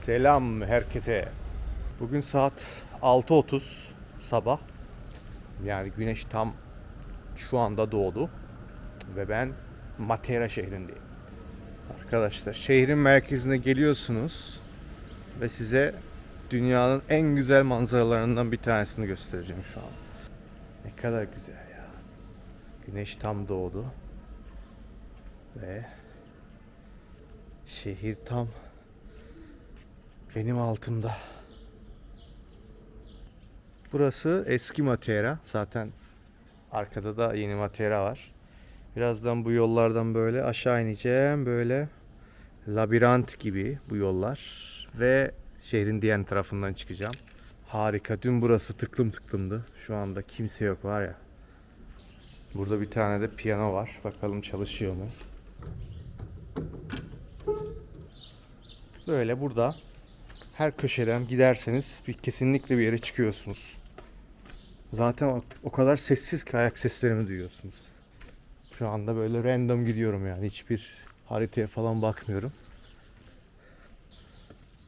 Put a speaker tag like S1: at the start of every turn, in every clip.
S1: Selam herkese. Bugün saat 6.30 sabah. Yani güneş tam şu anda doğdu. Ve ben Matera şehrindeyim. Arkadaşlar şehrin merkezine geliyorsunuz ve size dünyanın en güzel manzaralarından bir tanesini göstereceğim şu an. Ne kadar güzel ya. Güneş tam doğdu. Ve şehir tam benim altımda. Burası eski Matera. Zaten arkada da yeni Matera var. Birazdan bu yollardan böyle aşağı ineceğim. Böyle labirent gibi bu yollar. Ve şehrin diğer tarafından çıkacağım. Harika. Dün burası tıklım tıklımdı. Şu anda kimse yok var ya. Burada bir tane de piyano var. Bakalım çalışıyor mu? Böyle burada her köşeden giderseniz bir kesinlikle bir yere çıkıyorsunuz. Zaten o, kadar sessiz ki ayak seslerimi duyuyorsunuz. Şu anda böyle random gidiyorum yani hiçbir haritaya falan bakmıyorum.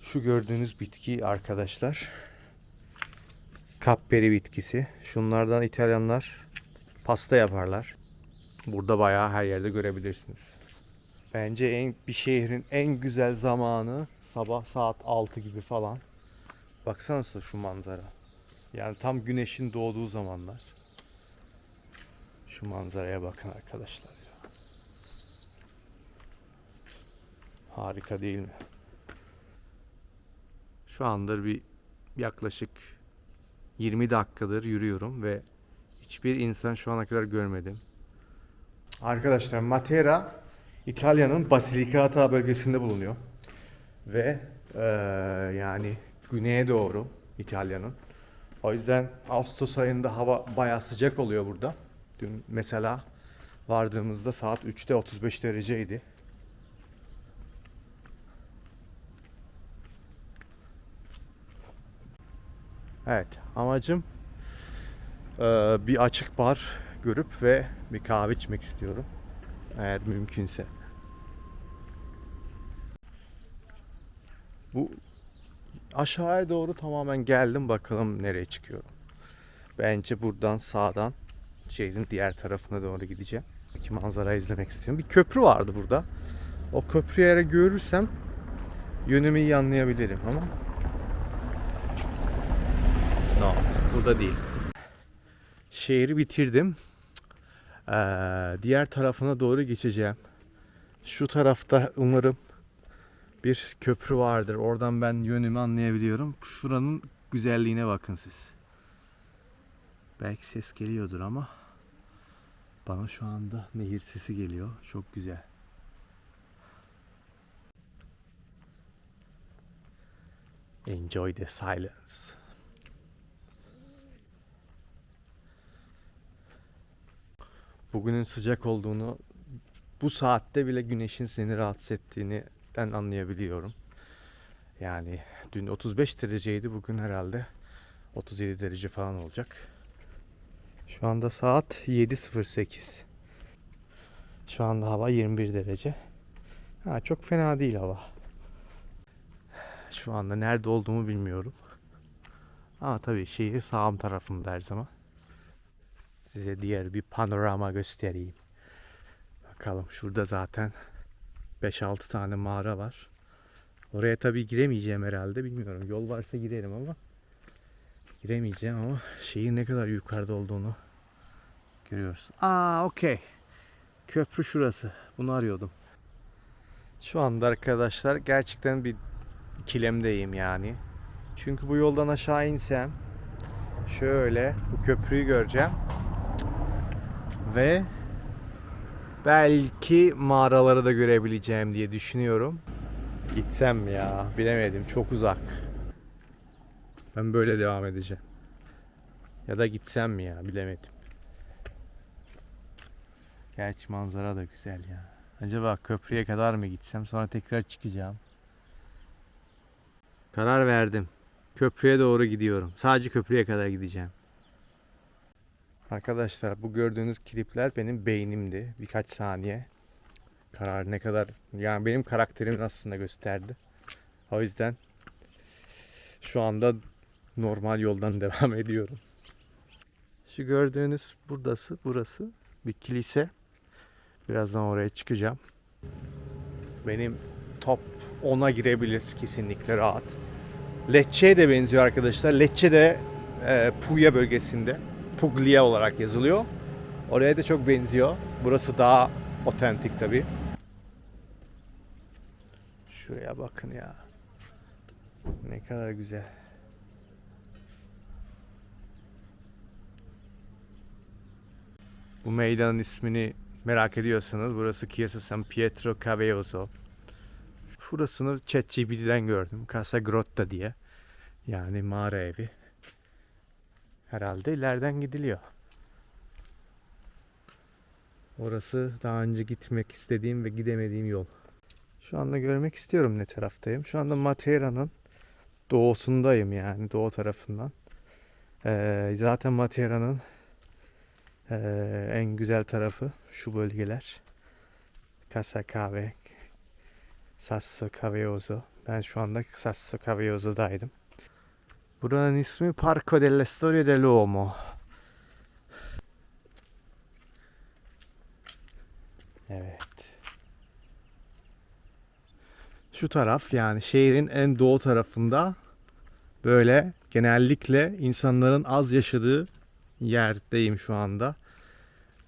S1: Şu gördüğünüz bitki arkadaşlar kapperi bitkisi. Şunlardan İtalyanlar pasta yaparlar. Burada bayağı her yerde görebilirsiniz. Bence en bir şehrin en güzel zamanı sabah saat 6 gibi falan. Baksanıza şu manzara. Yani tam güneşin doğduğu zamanlar. Şu manzaraya bakın arkadaşlar ya. Harika değil mi? Şu andır bir yaklaşık 20 dakikadır yürüyorum ve hiçbir insan şu ana kadar görmedim. Arkadaşlar Matera İtalya'nın Basilicata bölgesinde bulunuyor. Ve eee, yani güneye doğru İtalya'nın. O yüzden Ağustos ayında hava bayağı sıcak oluyor burada. Dün mesela vardığımızda saat 3'te 35 dereceydi. Evet, amacım eee, bir açık bar görüp ve bir kahve içmek istiyorum. Eğer mümkünse. Bu aşağıya doğru tamamen geldim bakalım nereye çıkıyorum. Bence buradan sağdan şehrin diğer tarafına doğru gideceğim. İki manzara izlemek istiyorum. Bir köprü vardı burada. O köprü yere görürsem yönümü iyi anlayabilirim ama No, burada değil. Şehri bitirdim. Ee, diğer tarafına doğru geçeceğim. Şu tarafta umarım bir köprü vardır. Oradan ben yönümü anlayabiliyorum. Şuranın güzelliğine bakın siz. Belki ses geliyordur ama bana şu anda nehir sesi geliyor. Çok güzel. Enjoy the silence. Bugünün sıcak olduğunu, bu saatte bile güneşin seni rahatsız ettiğini ben anlayabiliyorum. Yani dün 35 dereceydi, bugün herhalde 37 derece falan olacak. Şu anda saat 7.08. Şu anda hava 21 derece. Ha, çok fena değil hava. Şu anda nerede olduğumu bilmiyorum. Ama tabii şehir sağım tarafımda her zaman. Size diğer bir panorama göstereyim. Bakalım şurada zaten 5-6 tane mağara var. Oraya tabii giremeyeceğim herhalde bilmiyorum. Yol varsa girerim ama giremeyeceğim ama şehir ne kadar yukarıda olduğunu görüyoruz. Aa okey. Köprü şurası. Bunu arıyordum. Şu anda arkadaşlar gerçekten bir ikilemdeyim yani. Çünkü bu yoldan aşağı insem şöyle bu köprüyü göreceğim. Ve belki mağaraları da görebileceğim diye düşünüyorum. Gitsem ya bilemedim çok uzak. Ben böyle devam edeceğim. Ya da gitsem mi ya bilemedim. Gerçi manzara da güzel ya. Acaba köprüye kadar mı gitsem sonra tekrar çıkacağım. Karar verdim. Köprüye doğru gidiyorum. Sadece köprüye kadar gideceğim. Arkadaşlar bu gördüğünüz klipler benim beynimdi. Birkaç saniye. Karar ne kadar yani benim karakterimin aslında gösterdi. O yüzden şu anda normal yoldan devam ediyorum. Şu gördüğünüz buradası, burası bir kilise. Birazdan oraya çıkacağım. Benim top 10'a girebilir kesinlikle rahat. Lecce'ye de benziyor arkadaşlar. Lecce de e, Puglia bölgesinde. Puglia olarak yazılıyor. Oraya da çok benziyor. Burası daha otentik tabi. Şuraya bakın ya. Ne kadar güzel. Bu meydanın ismini merak ediyorsanız burası Chiesa San Pietro Caveoso. Burasını ChatGPT'den gördüm. Casa Grotta diye. Yani mağara evi. Herhalde ileriden gidiliyor. Orası daha önce gitmek istediğim ve gidemediğim yol. Şu anda görmek istiyorum ne taraftayım. Şu anda Matera'nın doğusundayım yani doğu tarafından. Ee, zaten Matera'nın ee, en güzel tarafı şu bölgeler. Casa Cave, Sasso Caveoso. Ben şu anda Sasso Caveoso'daydım. Buranın ismi Parco della Storia dell'Uomo. Evet. Şu taraf yani şehrin en doğu tarafında böyle genellikle insanların az yaşadığı yerdeyim şu anda.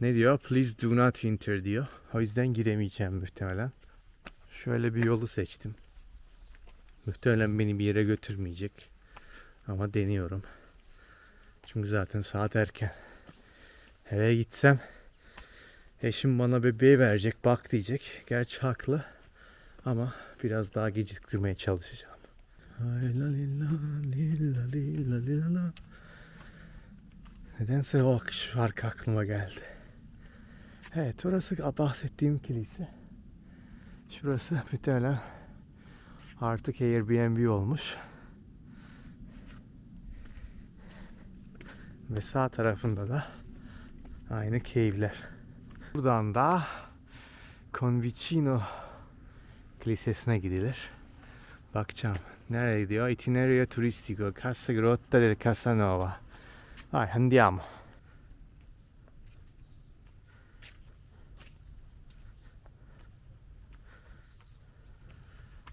S1: Ne diyor? Please do not enter diyor. O yüzden giremeyeceğim muhtemelen. Şöyle bir yolu seçtim. Muhtemelen beni bir yere götürmeyecek. Ama deniyorum. Çünkü zaten saat erken. Eve gitsem eşim bana bebeği verecek bak diyecek. Gerçi haklı. Ama biraz daha geciktirmeye çalışacağım. Nedense o akış şarkı aklıma geldi. Evet orası bahsettiğim kilise. Şurası muhtemelen artık Airbnb olmuş. Ve sağ tarafında da aynı cave'ler. Buradan da Convicino Kilisesi'ne gidilir. Bakacağım. Nereye gidiyor? Itinerario turistico, Casa Grotta del Casanova. Vai, andiamo.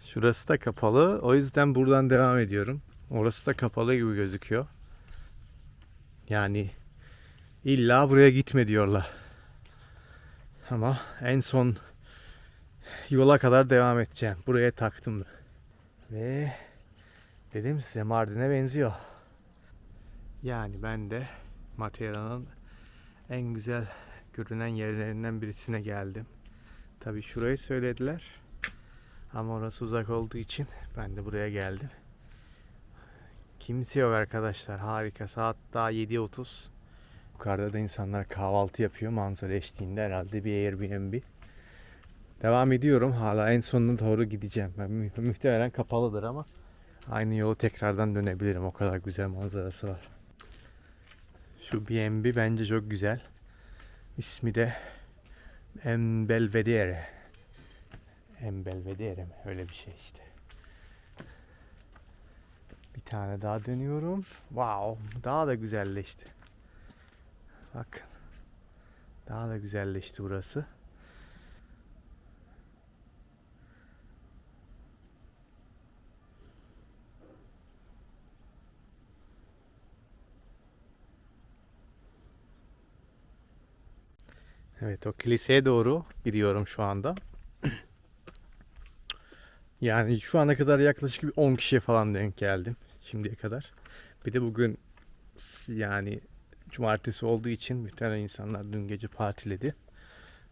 S1: Şurası da kapalı. O yüzden buradan devam ediyorum. Orası da kapalı gibi gözüküyor. Yani illa buraya gitme diyorlar. Ama en son yola kadar devam edeceğim. Buraya taktım. Ve dedim size Mardin'e benziyor. Yani ben de Matera'nın en güzel görünen yerlerinden birisine geldim. Tabi şurayı söylediler. Ama orası uzak olduğu için ben de buraya geldim. Kimse yok arkadaşlar. Harika. Saat daha 7.30. Yukarıda da insanlar kahvaltı yapıyor. Manzara eşliğinde herhalde bir Airbnb. Devam ediyorum. Hala en sonuna doğru gideceğim. Ben mü- muhtemelen kapalıdır ama aynı yolu tekrardan dönebilirim. O kadar güzel manzarası var. Şu B&B bence çok güzel. İsmi de En Belvedere. En Belvedere mi? Öyle bir şey işte. Bir tane daha dönüyorum. Wow, daha da güzelleşti. Bakın. Daha da güzelleşti burası. Evet o kiliseye doğru gidiyorum şu anda. Yani şu ana kadar yaklaşık bir 10 kişiye falan denk geldim şimdiye kadar. Bir de bugün yani cumartesi olduğu için muhtemelen insanlar dün gece partiledi.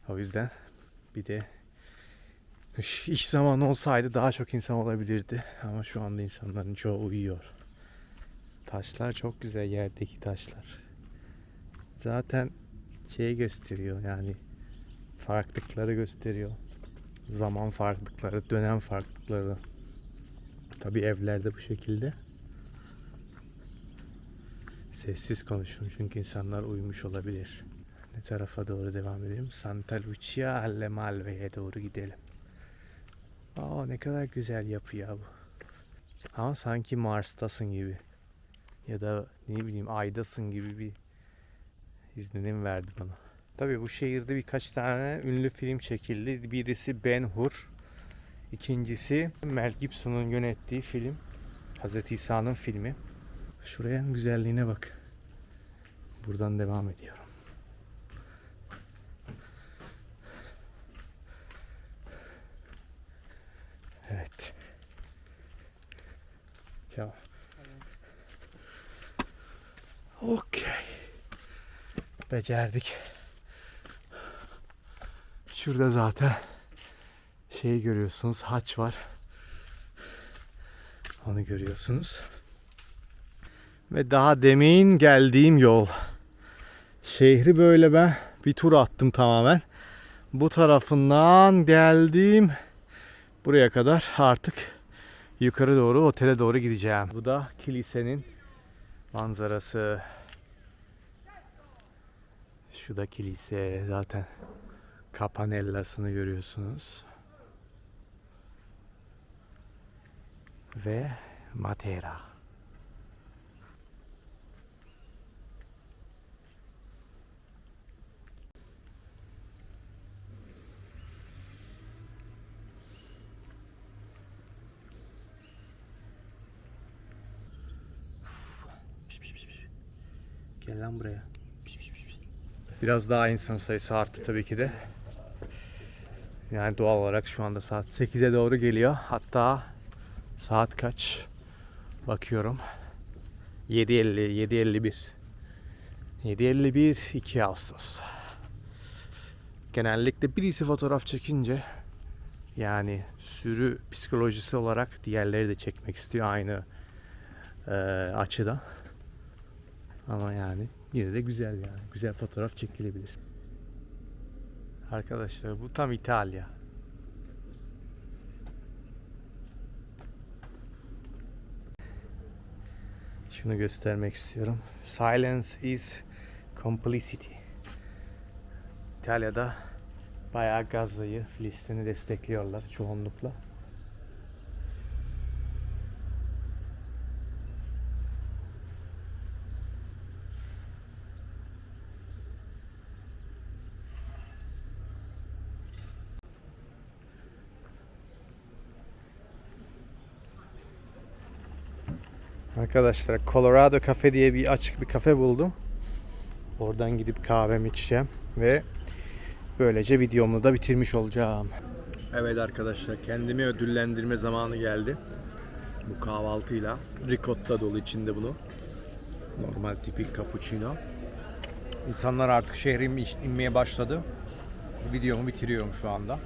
S1: O yüzden bir de iş zamanı olsaydı daha çok insan olabilirdi. Ama şu anda insanların çoğu uyuyor. Taşlar çok güzel yerdeki taşlar. Zaten şey gösteriyor yani farklılıkları gösteriyor. Zaman farklılıkları, dönem farklılıkları. Tabi evlerde bu şekilde. Sessiz konuşun çünkü insanlar uyumuş olabilir. Ne tarafa doğru devam edelim? Santa Lucia alle Malve'ye doğru gidelim. Aa ne kadar güzel yapı ya bu. Ama sanki Mars'tasın gibi. Ya da ne bileyim Ay'dasın gibi bir izlenim verdi bana. Tabii bu şehirde birkaç tane ünlü film çekildi. Birisi Ben Hur. İkincisi Mel Gibson'ın yönettiği film. Hazreti İsa'nın filmi. Şuraya güzelliğine bak. Buradan devam ediyorum. Evet. Ciao. Okey. Becerdik. Şurada zaten şey görüyorsunuz. Haç var. Onu görüyorsunuz. Ve daha demin geldiğim yol. Şehri böyle ben bir tur attım tamamen. Bu tarafından geldim. Buraya kadar artık yukarı doğru otele doğru gideceğim. Bu da kilisenin manzarası. Şu da kilise zaten kapanellasını görüyorsunuz. Ve Matera. Gel lan buraya. Biraz daha insan sayısı arttı tabii ki de. Yani doğal olarak şu anda saat 8'e doğru geliyor. Hatta saat kaç? Bakıyorum. 7.50, 7.51. 7.51, 2 Ağustos. Genellikle birisi fotoğraf çekince yani sürü psikolojisi olarak diğerleri de çekmek istiyor aynı eee açıda. Ama yani yine de güzel yani. Güzel fotoğraf çekilebilir. Arkadaşlar bu tam İtalya. Şunu göstermek istiyorum. Silence is complicity. İtalya'da bayağı Gazze'yi, Filistin'i destekliyorlar çoğunlukla. Arkadaşlar Colorado Cafe diye bir açık bir kafe buldum. Oradan gidip kahvemi içeceğim ve böylece videomu da bitirmiş olacağım. Evet arkadaşlar kendimi ödüllendirme zamanı geldi. Bu kahvaltıyla ricotta dolu içinde bunu. Normal tipik cappuccino. İnsanlar artık şehre in- inmeye başladı. Videomu bitiriyorum şu anda.